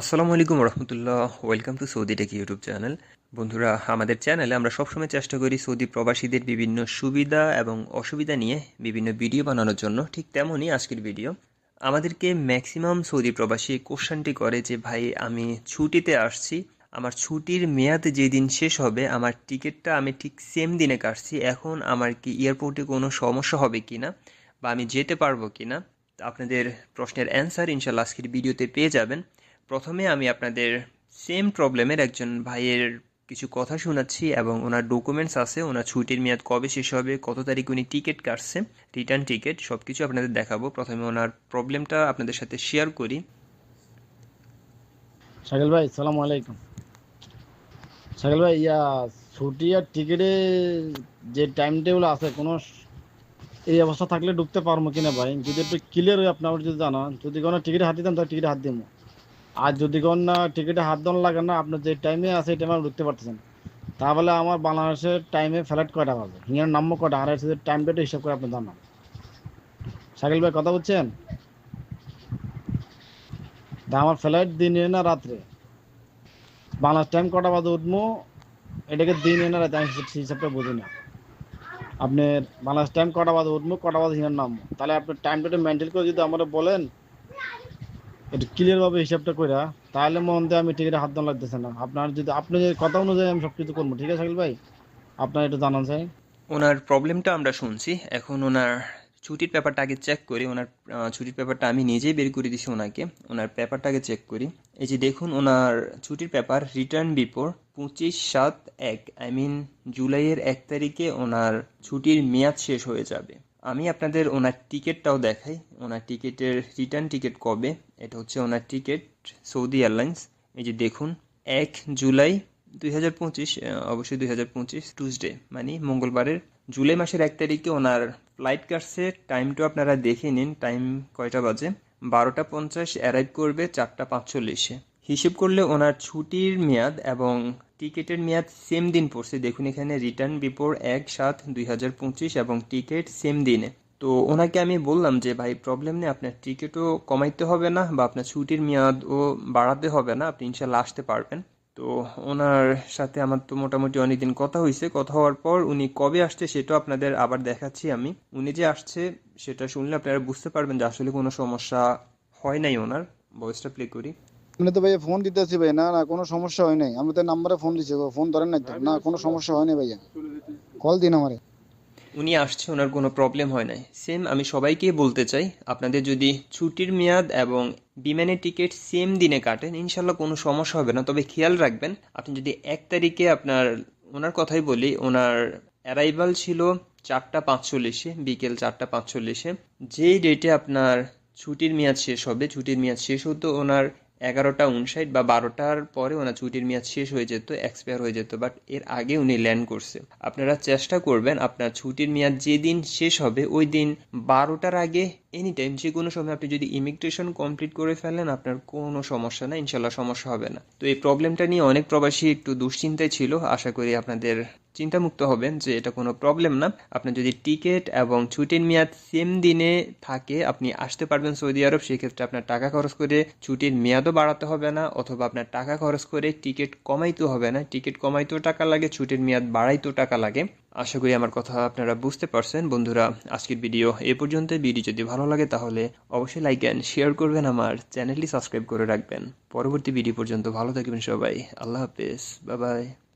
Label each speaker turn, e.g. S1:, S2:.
S1: আসসালামু আলাইকুম রহমতুল্লাহ welcome to Saudi tech YouTube channel বন্ধুরা, আমাদের চ্যানেলে আমরা সবসময় চেষ্টা করি সৌদি প্রবাসীদের বিভিন্ন সুবিধা এবং অসুবিধা নিয়ে বিভিন্ন ভিডিও বানানোর জন্য। ঠিক তেমনই আজকের ভিডিও আমাদেরকে ম্যাক্সিমাম সৌদি প্রবাসী কোশ্চেনটি করে যে, ভাই, আমি ছুটিতে আসছি। আমার ছুটির মেয়াদ যেদিন শেষ হবে, আমার টিকিটটা আমি ঠিক সেম দিনে কাটছি। এখন আমার কি এয়ারপোর্টে কোনো সমস্যা হবে কি না বা আমি যেতে পারব কি না আপনাদের প্রশ্নের অ্যান্সার ইনশাল্লাহ আজকের ভিডিওতে পেয়ে যাবেন। প্রথমে আমি আপনাদের সেম প্রবলেমের একজন ভাইয়ের কিছু কথা শোনাচ্ছি এবং ওনার ডকুমেন্টস আছে, ওনার ছুটির মেয়াদ কবে শেষ হবে, কত তারিখ উনি টিকিট কাটছে রিটার্ন টিকিট সব কিছু আপনাদের দেখাবো। প্রথমে ওনার প্রবলেমটা আপনাদের সাথে শেয়ার করি।
S2: শাকিল ভাই, সালাম আলাইকুম। শাকিল ভাই, ইয়া, ছুটি আর টিকিটে যে টাইম টেবিল আছে, কোনো এই অবস্থা থাকলে ঢুকতে পারব কিনা ভাই? যদি একটু ক্লিয়ার হয়ে আপনার যদি জানান, যদি কোনো টিকিটে হাত দিতাম তাহলে টিকিট হাত দিব আর যদি কোন না টিকিটে হাত দেওয়ার লাগে না আপনার যে টাইমে আছে, এই টাইমে ঢুকতে পারতেছেন। তাহলে আমার বাংলাদেশের টাইমে ফ্লাইট কয়টা বাজে? হিয়ার নাম্বার কয়টা? আর এসে টাইমটা হিসাব করে আপনি জানান। শাকিল ভাই, কথা বলছেন তা আমার ফ্লাইট দিনে না রাত্রে? বাংলাদেশ টাইম কটা বাজে উঠবো এটাকে দিনে না রাতে? আমি হিসাবটা বুঝি না। আপনার বাংলাদেশ টাইম কটা বাজে উঠবো কটা বাজে হিয়ার নামবো তাহলে আপনি টাইমটা একটু মেনটেন করে যদি আমরা বলেন একটু ক্লিয়ার ভাবে হিসাবটা কইরা, তাহলে মন দিয়ে আমি টিকিটে হাত দেওয়া লাগতেছে না। আপনার যদি, আপনি কথা অনুযায়ী আমি সব কিছু করব, ঠিক আছে ভাই? আপনার একটু জানান চাই
S1: ওনার প্রবলেমটা আমরা শুনছি। এখন ওনার ছুটির পেপারটা আগে চেক করি। ওনার ছুটির পেপারটা আমি নিজেই বের করে দিছি ওনাকে। ওনার পেপারটা আগে চেক করি। এই যে দেখুন, ওনার ছুটির পেপার রিটার্ন বিপোর পঁচিশ সাত এক আই মিন জুলাইয়ের এক তারিখে ওনার ছুটির মেয়াদ শেষ হয়ে যাবে। আমি আপনাদের ওনার টিকিটটাও দেখাই। ওনার টিকিটের রিটার্ন টিকিট কবে? এটা হচ্ছে ওনার টিকিট সৌদি এয়ারলাইন্স এই যে দেখুন, এক জুলাই দুই হাজার পঁচিশ অবশ্যই দুই হাজার পঁচিশ টুসডে মানে মঙ্গলবারের জুলাই মাসের এক তারিখে ওনার ফ্লাইট কাটছে টাইমটা আপনারা দেখে নিন টাইম কয়টা বাজে? বারোটা পঞ্চাশ অ্যারাইভ করবে চারটা পাঁচচল্লিশে। হিসেব করলে ওনার ছুটির মেয়াদ এবং টিকিটের মেয়াদ সেম দিন পড়ছে। দেখুন এখানে রিটার্ন বিপোর এক সাত দুই হাজার পঁচিশ এবং টিকিট সেম দিনে। তো ওনাকে আমি বললাম যে, ভাই প্রবলেম নেই, আপনার টিকিটও কমাইতে হবে না বা আপনার ছুটির মেয়াদও বাড়াতে হবে না, আপনি ইনশাল্লাহ আসতে পারবেন। তো ওনার সাথে আমার তো মোটামুটি অনেকদিন কথা হয়েছে কথা হওয়ার পর উনি কবে আসছে সেটাও আপনাদের আবার দেখাচ্ছি আমি। উনি যে আসছে সেটা শুনলে আপনারা বুঝতে পারবেন যে আসলে কোনো সমস্যা হয় নাই ওনার। ভয়েসটা প্লে করি।
S3: আপনি তো ভাইয়া ফোন দিতেছি ভাই না না, কোনো সমস্যা হয় নাই। আমি তো নাম্বারে ফোন দিছি ফোন ধরেন নাই তো। না, কোনো সমস্যা হয় নাই ভাইয়া। কল দিন আমারে।
S1: উনি আসছে, ওনার কোনো প্রবলেম হয় নাই। সেম আমি সবাইকেই বলতে চাই, আপনাদের যদি ছুটির মেয়াদ এবং বিমানের টিকিট সেম দিনে কাটেন, ইনশাল্লাহ কোনো সমস্যা হবে না। তবে খেয়াল রাখবেন, আপনি যদি এক তারিখে আপনার, ওনার কথাই বলি, ওনার অ্যারাইভাল ছিল চারটা পাঁচচল্লিশে, বিকেল চারটা পাঁচচল্লিশে। যেই ডেটে আপনার ছুটির মেয়াদ শেষ হবে, ছুটির মেয়াদ শেষ হতো, ওনার এগারোটা উনষাট বা বারোটার পরে ওনার ছুটির মেয়াদ শেষ হয়ে যেত এক্সপায়ার হয়ে যেত বাট এর আগে উনি ল্যান্ড করছে। আপনারা চেষ্টা করবেন আপনার ছুটির মেয়াদ যেদিন শেষ হবে, ওই দিন বারোটার আগে এনি টাইম যে কোনো সময় আপনি যদি ইমিগ্রেশন কমপ্লিট করে ফেলেন, আপনার কোনো সমস্যা না ইনশাল্লাহ সমস্যা হবে না। তো এই প্রবলেমটা নিয়ে অনেক প্রবাসী একটু দুশ্চিন্তায় ছিল, আশা করি আপনাদের চিন্তামুক্ত হবেন যে এটা কোনো প্রবলেম না। আপনার যদি টিকিট এবং ছুটির মেয়াদ সেম দিনে থাকে, আপনি আসতে পারবেন সৌদি আরব, সেক্ষেত্রে আপনার টাকা খরচ করে ছুটির মেয়াদও বাড়াতে হবে না, অথবা আপনার টাকা খরচ করে টিকিট কমাইতে হবে না। টিকিট কমাইতেও টাকা লাগে, ছুটির মেয়াদ বাড়াইতেও টাকা লাগে। আশা করি আমার কথা আপনারা বুঝতে পারছেন। বন্ধুরা, আজকের ভিডিও এ পর্যন্ত ভিডিও যদি ভালো লাগে তাহলে অবশ্যই লাইক অ্যান্ড শেয়ার করবেন আমার চ্যানেলটি সাবস্ক্রাইব করে রাখবেন। পরবর্তী ভিডিও পর্যন্ত ভালো থাকবেন সবাই। আল্লাহ হাফেজ। Bye bye